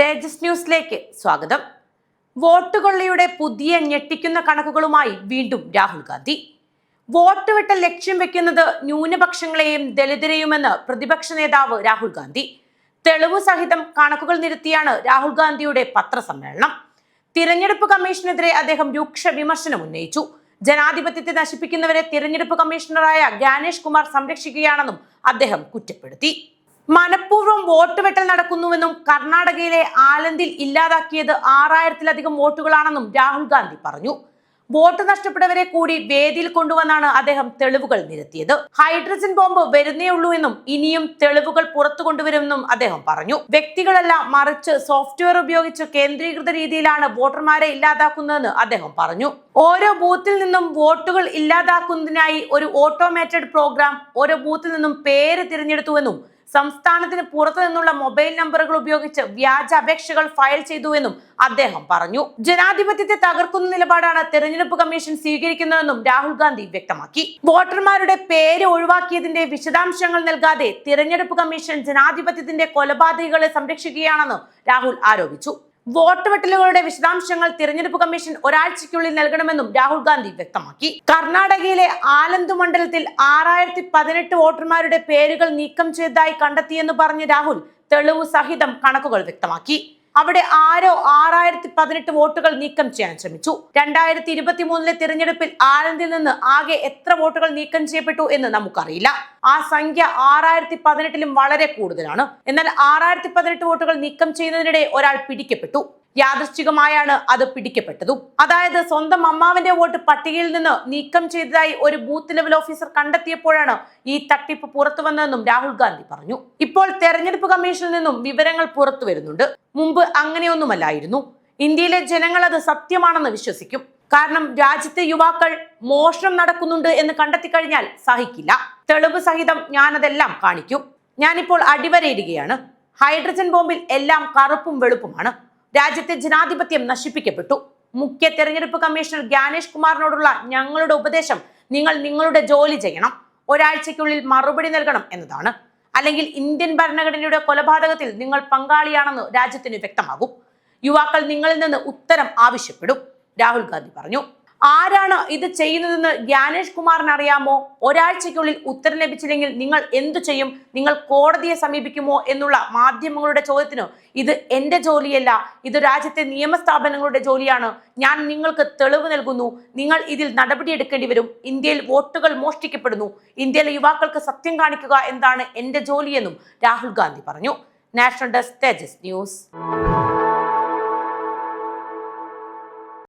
തേജസ് ന്യൂസിലേക്ക് സ്വാഗതം. വോട്ട് പുതിയ ഞെട്ടിക്കുന്ന കണക്കുകളുമായി വീണ്ടും രാഹുൽ ഗാന്ധി. വോട്ട് വിട്ട ലക്ഷ്യം വെക്കുന്നത് ന്യൂനപക്ഷങ്ങളെയും ദലിതരെയുമെന്ന് പ്രതിപക്ഷ നേതാവ് രാഹുൽ ഗാന്ധി. തെളിവ് സഹിതം കണക്കുകൾ നിരത്തിയാണ് രാഹുൽ ഗാന്ധിയുടെ പത്രസമ്മേളനം. തിരഞ്ഞെടുപ്പ് കമ്മീഷനെതിരെ അദ്ദേഹം രൂക്ഷ വിമർശനം ഉന്നയിച്ചു. ജനാധിപത്യത്തെ നശിപ്പിക്കുന്നവരെ തിരഞ്ഞെടുപ്പ് കമ്മീഷണറായ ജ്ഞാനേഷ് കുമാർ സംരക്ഷിക്കുകയാണെന്നും അദ്ദേഹം കുറ്റപ്പെടുത്തി. മനഃപൂർവം വോട്ട് വെട്ടൽ നടക്കുന്നുവെന്നും കർണാടകയിലെ ആലന്ദിൽ ഇല്ലാതാക്കിയത് ആറായിരത്തിലധികം വോട്ടുകളാണെന്നും രാഹുൽ ഗാന്ധി പറഞ്ഞു. വോട്ട് നഷ്ടപ്പെട്ടവരെ കൂടി വേദിയിൽ കൊണ്ടുവന്നാണ് അദ്ദേഹം തെളിവുകൾ നിരത്തിയത്. ഹൈഡ്രജൻ ബോംബ് വരുന്നേ ഉള്ളൂ എന്നും ഇനിയും തെളിവുകൾ പുറത്തു കൊണ്ടുവരുമെന്നും അദ്ദേഹം പറഞ്ഞു. വ്യക്തികളല്ല മറിച്ച് സോഫ്റ്റ്വെയർ ഉപയോഗിച്ച് കേന്ദ്രീകൃത രീതിയിലാണ് വോട്ടർമാരെ ഇല്ലാതാക്കുന്നതെന്ന് അദ്ദേഹം പറഞ്ഞു. ഓരോ ബൂത്തിൽ നിന്നും വോട്ടുകൾ ഇല്ലാതാക്കുന്നതിനായി ഒരു ഓട്ടോമേറ്റഡ് പ്രോഗ്രാം ഓരോ ബൂത്തിൽ നിന്നും പേര് തിരഞ്ഞെടുത്തുവെന്നും സംസ്ഥാനത്തിന് പുറത്തു നിന്നുള്ള മൊബൈൽ നമ്പറുകൾ ഉപയോഗിച്ച് വ്യാജ അപേക്ഷകൾ ഫയൽ ചെയ്തുവെന്നും അദ്ദേഹം പറഞ്ഞു. ജനാധിപത്യത്തെ തകർക്കുന്ന നിലപാടാണ് തെരഞ്ഞെടുപ്പ് കമ്മീഷൻ സ്വീകരിക്കുന്നതെന്നും രാഹുൽ ഗാന്ധി വ്യക്തമാക്കി. വോട്ടർമാരുടെ പേര് ഒഴിവാക്കിയതിന്റെ വിശദാംശങ്ങൾ നൽകാതെ തിരഞ്ഞെടുപ്പ് കമ്മീഷൻ ജനാധിപത്യത്തിന്റെ കൊലപാതകികളെ സംരക്ഷിക്കുകയാണെന്നും രാഹുൽ ആരോപിച്ചു. വോട്ട് വെട്ടലുകളുടെ വിശദാംശങ്ങൾ തിരഞ്ഞെടുപ്പ് കമ്മീഷൻ ഒരാഴ്ചയ്ക്കുള്ളിൽ നൽകണമെന്നും രാഹുൽ ഗാന്ധി വ്യക്തമാക്കി. കർണാടകയിലെ ആലന്ത് മണ്ഡലത്തിൽ ആറായിരത്തി പതിനെട്ട് വോട്ടർമാരുടെ പേരുകൾ നീക്കം ചെയ്തതായി കണ്ടെത്തിയെന്ന് പറഞ്ഞ രാഹുൽ തെളിവ് സഹിതം കണക്കുകൾ വ്യക്തമാക്കി. അവിടെ ആരോ ആറായിരത്തി പതിനെട്ട് വോട്ടുകൾ നീക്കം ചെയ്യാൻ ശ്രമിച്ചു. രണ്ടായിരത്തി ഇരുപത്തി മൂന്നിലെ തിരഞ്ഞെടുപ്പിൽ ആനന്ദിൽ നിന്ന് ആകെ എത്ര വോട്ടുകൾ നീക്കം ചെയ്യപ്പെട്ടു എന്ന് നമുക്കറിയില്ല. ആ സംഖ്യ ആറായിരത്തി പതിനെട്ടിലും വളരെ കൂടുതലാണ്. എന്നാൽ ആറായിരത്തി പതിനെട്ട് വോട്ടുകൾ നീക്കം ചെയ്യുന്നതിനിടെ ഒരാൾ പിടിക്കപ്പെട്ടു. യാദൃശ്ചികമായാണ് അത് പിടിക്കപ്പെട്ടതും. അതായത് സ്വന്തം അമ്മാവിന്റെ വോട്ട് പട്ടികയിൽ നിന്ന് നീക്കം ചെയ്തതായി ഒരു ബൂത്ത് ലെവൽ ഓഫീസർ കണ്ടെത്തിയപ്പോഴാണ് ഈ തട്ടിപ്പ് പുറത്തു വന്നതെന്നും രാഹുൽ ഗാന്ധി പറഞ്ഞു. ഇപ്പോൾ തെരഞ്ഞെടുപ്പ് കമ്മീഷനിൽ നിന്നും വിവരങ്ങൾ പുറത്തു വരുന്നുണ്ട്. മുമ്പ് അങ്ങനെയൊന്നുമല്ലായിരുന്നു. ഇന്ത്യയിലെ ജനങ്ങൾ അത് സത്യമാണെന്ന് വിശ്വസിക്കും. കാരണം രാജ്യത്തെ യുവാക്കൾ മോഷണം നടക്കുന്നുണ്ട് എന്ന് കണ്ടെത്തി കഴിഞ്ഞാൽ സഹിക്കില്ല. തെളിവ് സഹിതം ഞാനതെല്ലാം കാണിക്കും. ഞാനിപ്പോൾ അടിവരയിടുകയാണ്. ഹൈഡ്രജൻ ബോംബിൽ എല്ലാം കറുപ്പും വെളുപ്പുമാണ്. രാജ്യത്തെ ജനാധിപത്യം നശിപ്പിക്കപ്പെട്ടു. മുഖ്യ തെരഞ്ഞെടുപ്പ് കമ്മീഷണർ ജ്ഞാനേഷ് കുമാറിനോടുള്ള ഞങ്ങളുടെ ഉപദേശം നിങ്ങൾ നിങ്ങളുടെ ജോലി ചെയ്യണം. ഒരാഴ്ചയ്ക്കുള്ളിൽ മറുപടി നൽകണം എന്നതാണ്. അല്ലെങ്കിൽ ഇന്ത്യൻ ഭരണഘടനയുടെ കൊലപാതകത്തിൽ നിങ്ങൾ പങ്കാളിയാണെന്ന് രാജ്യത്തിന് വ്യക്തമാകും. യുവാക്കൾ നിങ്ങളിൽ നിന്ന് ഉത്തരം ആവശ്യപ്പെടും. രാഹുൽ ഗാന്ധി പറഞ്ഞു. ആരാണ് ഇത് ചെയ്യുന്നതെന്ന് ജ്ഞാനേഷ് കുമാറിന് അറിയാമോ? ഒരാഴ്ചയ്ക്കുള്ളിൽ ഉത്തരം ലഭിച്ചില്ലെങ്കിൽ നിങ്ങൾ എന്തു ചെയ്യും? നിങ്ങൾ കോടതിയെ സമീപിക്കുമോ എന്നുള്ള മാധ്യമങ്ങളുടെ ചോദ്യത്തിന് ഇത് എന്റെ ജോലിയല്ല ഇത് രാജ്യത്തെ നിയമസ്ഥാപനങ്ങളുടെ ജോലിയാണ്. ഞാൻ നിങ്ങൾക്ക് തെളിവ് നൽകുന്നു. നിങ്ങൾ ഇതിൽ നടപടിയെടുക്കേണ്ടി വരും. ഇന്ത്യയിൽ വോട്ടുകൾ മോഷ്ടിക്കപ്പെടുന്നു. ഇന്ത്യയിലെ യുവാക്കൾക്ക് സത്യം കാണിക്കുക എന്താണ് എന്റെ ജോലിയെന്നും രാഹുൽ ഗാന്ധി പറഞ്ഞു. National desk Thejas news.